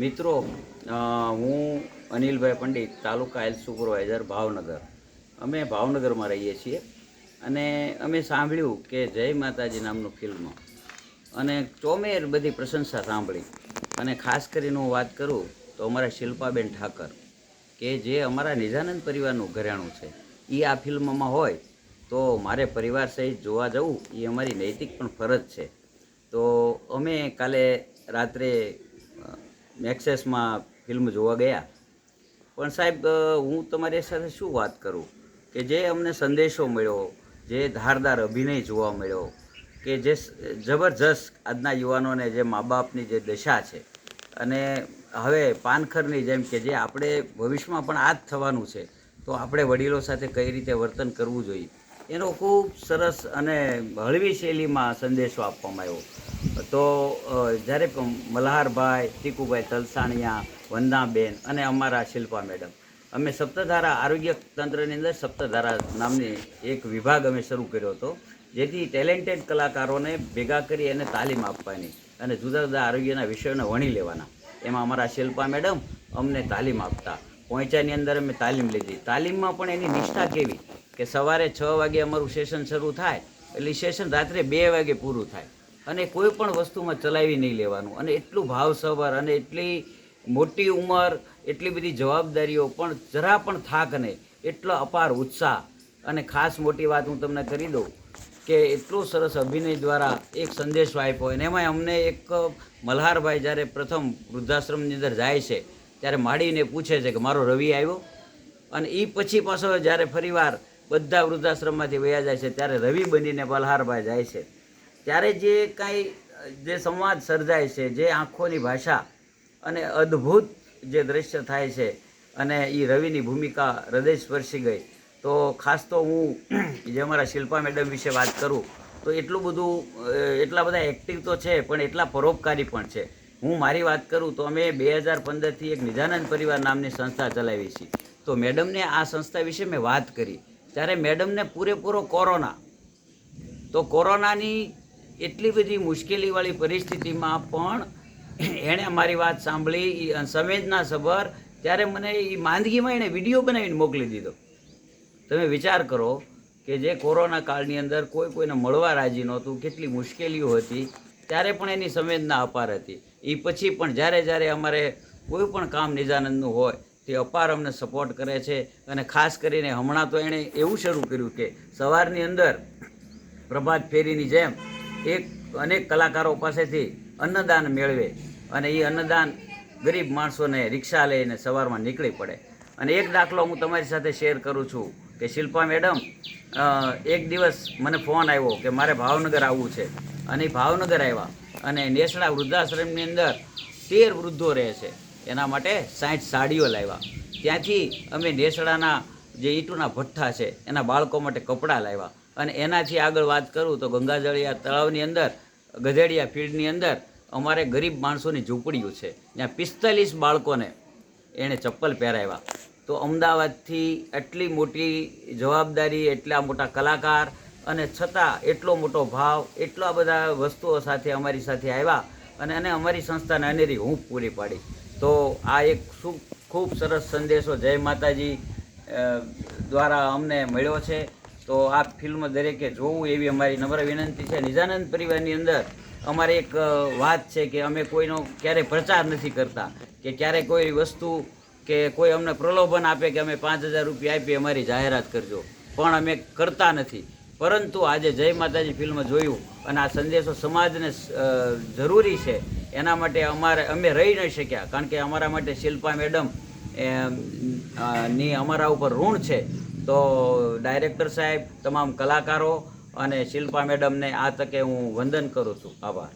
મિત્રો હું અનિલભાઈ Pandit, taluka health supervisor Bhavnagar. અમે ભાવનગરમાં રહીએ છીએ અને અમે સાંભળ્યું કે જય માતાજી નામનું ફિલ્મ અને ચોમેર બધી પ્રશંસા સાંભળી. અને ખાસ કરીને હું વાત કરું તો અમારા શિલ્પાબેન ઠાકર, કે જે અમારા નિજાનંદ પરિવારનું ઘરેણું છે એ આ ફિલ્મમાં હોય તો મારે પરિવાર સહિત જોવા જવું એ અમારી નૈતિક પણ ફરજ છે. તો અમે કાલે રાત્રે અ, મેક્સેસમાં ફિલ્મ જોવા ગયા. પણ સાહેબ હું તમારી સાથે શું વાત કરું? કે જે અમને સંદેશો મળ્યો જે ધારદાર અભિનય જોવા મળ્યો કે જે જબરજસ્ત આજના યુવાનોને જે મા બાપની જે દશા છે અને હવે પાનખરની જેમ કે જે આપણે ભવિષ્યમાં પણ આ જ થવાનું છે તો આપણે વડીલો સાથે કઈ રીતે વર્તન કરવું જોઈએ? એનો ખૂબ સરસ અને હળવી શૈલીમાં સંદેશો આપવામાં આવ્યો. તો જ્યારે મલ્હારભાઈ, ટીકુભાઈ તલસાણિયા, વંદાબેન અને અમારા શિલ્પા મેડમ, અમે સપ્તધારા આરોગ્ય તંત્રની અંદર સપ્તધારા નામની એક વિભાગ અમે શરૂ કર્યો હતો, જેથી ટેલેન્ટેડ કલાકારોને ભેગા કરી અને તાલીમ આપવાની અને જુદા જુદા આરોગ્યના વિષયોને વણી લેવાના. એમાં અમારા શિલ્પા મેડમ અમને તાલીમ આપતા. પહોંચાની અંદર અમે તાલીમ લીધી. તાલીમમાં પણ એની નિષ્ઠા કેવી? કે સવારે છ વાગે અમારું સેશન શરૂ થાય, એટલે સેશન રાત્રે બે વાગે પૂરું થાય. અને કોઈ પણ વસ્તુમાં ચલાવી નહીં લેવાનું. અને એટલું ભાવસભર અને એટલી મોટી ઉંમર, એટલી બધી જવાબદારીઓ પણ જરા પણ થાક નહીં. એટલો અપાર ઉત્સાહ. અને ખાસ મોટી વાત હું તમને કરી દઉં કે એટલો સરસ અભિનય દ્વારા એક સંદેશો આપ્યો. અને એમાં અમને એક મલ્હારભાઈ જ્યારે પ્રથમ વૃદ્ધાશ્રમની અંદર જાય છે, ત્યારે માડીને પૂછે છે કે મારો રવિ આવ્યો? અને એ પછી પાછો જ્યારે ફરીવાર બધા વૃદ્ધાશ્રમમાંથી વયા જાય છે, ત્યારે રવિ બનીને મલ્હારભાઈ જાય છે. ત્યારે જે કાંઈ, જે સંવાદ સર્જાય છે, જે આંખોની ભાષા અને અદ્ભુત જે દ્રશ્ય થાય છે અને એ રવિની ભૂમિકા હૃદય સ્પર્શી ગઈ, તો ખાસ તો હું, જે અમારા શિલ્પા મેડમ વિશે વાત કરું, તો એટલું બધું એટલા બધા એક્ટિવ તો છે, પણ એટલા પરોપકારી પણ છે. હું મારી વાત કરું તો અમે બે હજાર પંદરથી એક નિજાનંદ પરિવાર નામની સંસ્થા ચલાવી છીએ તો મેડમને આ સંસ્થા વિશે મેં વાત કરી. ત્યારે મેડમને પૂરેપૂરો કોરોના. તો કોરોનાની એટલી બધી મુશ્કેલીવાળી પરિસ્થિતિમાં પણ એણે મારી વાત સાંભળી સંવેદના સભર, ત્યારે મને એ માંદગીમાં એણે વીડિયો બનાવીને મોકલી દીધો. તમે વિચાર કરો કે જે કોરોના કાળની અંદર કોઈ કોઈને મળવા રાજી નહોતું, કેટલી મુશ્કેલીઓ હતી, ત્યારે પણ એની સંવેદના અપાર હતી. એ પછી પણ જ્યારે જ્યારે અમારે કોઈ પણ કામ નિજાનંદનું હોય, તે અપાર અમને સપોર્ટ કરે છે અને ખાસ કરીને હમણાં તો એણે એવું શરૂ કર્યું કે સવારની અંદર પ્રભાત ફેરીની જેમ એક અનેક કલાકારો પાસેથી અન્નદાન મેળવે અને એ અન્નદાન ગરીબ માણસોને રિક્ષા લઈને સવારમાં નીકળી પડે. અને એક દાખલો હું તમારી સાથે શેર કરું છું કે શિલ્પા મેડમ એક દિવસ મને ફોન આવ્યો કે મારે ભાવનગર આવવું છે. અને એ ભાવનગર આવ્યા અને નેસડા વૃદ્ધાશ્રમની અંદર તેર વૃદ્ધો રહે છે. એના માટે સાઠ સાડીઓ લાવ્યા. ત્યાંથી અમે નેસડાના જે ઈંટુના ભઠ્ઠા છે, એના બાળકો માટે કપડાં લાવ્યા. અને એનાથી આગળ વાત કરું તો ગંગાજળિયા તળાવની અંદર, ગધેડિયા ફિલ્ડની અંદર અમારે ગરીબ માણસોની ઝૂંપડીઓ છે. ત્યાં પિસ્તાલીસ બાળકોને એણે ચપ્પલ પહેરાવ્યા. તો અમદાવાદથી એટલી મોટી જવાબદારી, એટલા મોટા કલાકાર અને છતાં એટલો મોટો ભાવ, એટલા બધા વસ્તુઓ સાથે અમારી સાથે આવ્યા અને અને અમારી સંસ્થાને અનેરી હૂંફ પૂરી પાડી. તો આ એક ખૂબ સરસ સંદેશો જય માતાજી દ્વારા અમને મળ્યો છે. તો આ ફિલ્મ દરેકે જોવું એવી અમારી નમ્ર વિનંતી છે. નિજાનંદ પરિવારની અંદર અમારે એક વાત છે કે અમે કોઈનો ક્યારેય પ્રચાર નથી કરતા, કે ક્યારે કોઈ વસ્તુ કે કોઈ અમને પ્રલોભન આપે કે અમે પાંચ હજાર રૂપિયા આપીએ અમારી જાહેરાત કરજો. પણ અમે કરતા નથી. પરંતુ આજે જય માતાજી ફિલ્મ જોયું અને આ સંદેશો સમાજને જરૂરી છે. એના માટે અમારે, અમે રહી નહીં શક્યા. કારણ કે અમારા માટે શિલ્પા મેડમની અમારા ઉપર ઋણ છે. તો ડાયરેક્ટર સાહેબ, તમામ કલાકારો અને શિલ્પા મેડમને આ તકે હું વંદન કરું છું. આભાર.